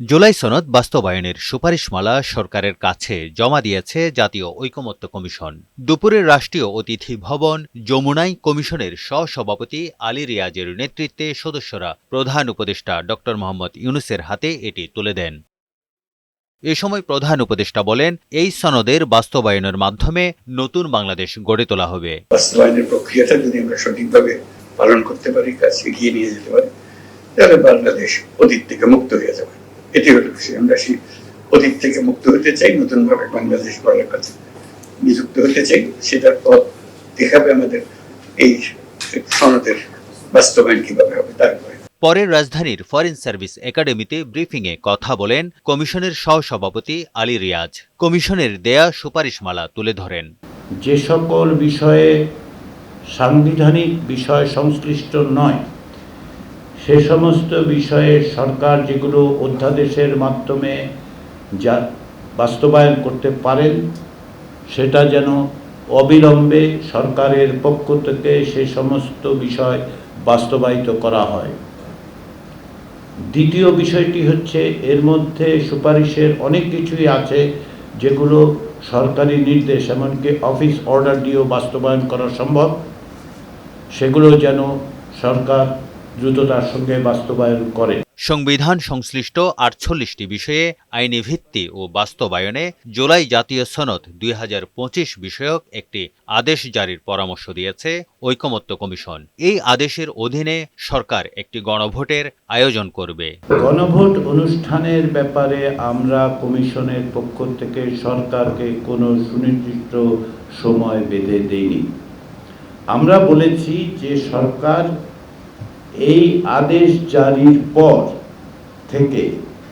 জুলাই সনদ বাস্তবায়নের সুপারিশমালা সরকারের কাছে জমা দিয়েছে জাতীয় ঐকমত্য কমিশন। দুপুরে রাষ্ট্রীয় অতিথি ভবন যমুনাই কমিশনের সহসভাপতি আলী রিয়াজের নেতৃত্বে সদস্যরা প্রধান উপদেষ্টা ড মোহাম্মদ ইউনুসের হাতে এটি তুলে দেন। এ সময় প্রধান উপদেষ্টা বলেন, এই সনদের বাস্তবায়নের মাধ্যমে নতুন বাংলাদেশ গড়ে তোলা হবে। বাস্তবায়নের প্রক্রিয়াটা যদি আমরা সঠিকভাবে পালন করতে পারি এগিয়ে নিয়ে যেতে পারি, তাহলে বাংলাদেশ অতীত থেকে মুক্ত হয়ে যাবে এটি হলো বিষয় আমরা সেই অতীত থেকে মুক্ত হতে চাই নতুন ভাবে বাংলাদেশ গড়ার কাছে নিযুক্ত হতে চাই। সেটার পথ দেখাবে আমাদের এই সনদের বাস্তবায়ন কীভাবে হবে তার উপরে। পরে রাজধানীর ফরেন সার্ভিস একাডেমিতে ব্রিফিংয়ে কথা বলেন কমিশনের সহসভাপতি আলী রিয়াজ। কমিশনের দেয়া সুপারিশমালা তুলে ধরেন। যে সকল বিষয়ে সাংবিধানিক বিষয় সংশ্লিষ্ট নয় সে সমস্ত বিষয়ে সরকার যেগুলো অধ্যাদেশের মাধ্যমে যা বাস্তবায়ন করতে পারেন, সেটা যেন অবিলম্বে সরকারের পক্ষ থেকে সে সমস্ত বিষয় বাস্তবায়িত করা হয়। দ্বিতীয় বিষয়টি হচ্ছে, এর মধ্যে সুপারিশের অনেক কিছুই আছে যেগুলো সরকারি নির্দেশ, এমনকি অফিস অর্ডার দিয়েও বাস্তবায়ন করা সম্ভব। সেগুলো যেন সরকার দ্রুততার সঙ্গে বাস্তবায়ন করে। সংবিধান সংশ্লিষ্ট আটচল্লিশটি বিষয়ে আইনি ভিত্তি ও বাস্তবায়নে জুলাই জাতীয় সনদ দুই বিষয়ক একটি আদেশ জারির পরামর্শ দিয়েছে ঐকমত্য কমিশন। এই আদেশের অধীনে সরকার একটি গণভোটের আয়োজন করবে। গণভোট অনুষ্ঠানের ব্যাপারে আমরা কমিশনের পক্ষ থেকে সরকারকে কোনো সুনির্দিষ্ট সময় বেঁধে দেইনি। আমরা বলেছি যে সরকার এই আদেশ জারির পর থেকে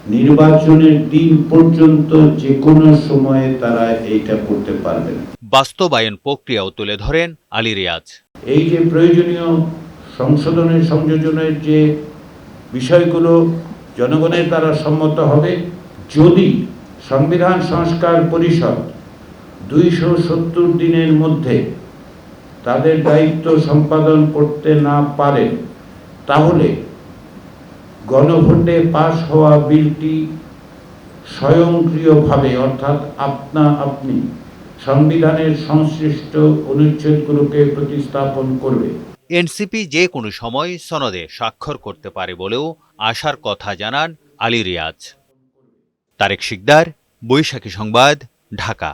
নির্বাচনের দিন পর্যন্ত যে কোনো সময়ে তারা এইটা করতে পারবেন বাস্তবায়ন প্রক্রিয়াও তুলে ধরেন আলী রিয়াজ। এই যে প্রয়োজনীয় সংশোধনের সংযোজনের যে বিষয়গুলো জনগণের দ্বারা সম্মত হবে যদি সংবিধান সংস্কার পরিষদ দুইশো সত্তর দিনের মধ্যে তাদের দায়িত্ব সম্পাদন করতে না পারে তাহলে গণভোটে পাশ হওয়া বিলটি স্বয়ংক্রিয়ভাবে, অর্থাৎ আপনা আপনি সংবিধানের সংশ্লিষ্ট অনুচ্ছেদগুলোকে প্রতিস্থাপন করবে। এনসিপি যে কোনো সময় সনদে স্বাক্ষর করতে পারে বলেও আশার কথা জানান আলী রিয়াজ। তারেক শিকদার, বৈশাখী সংবাদ, ঢাকা।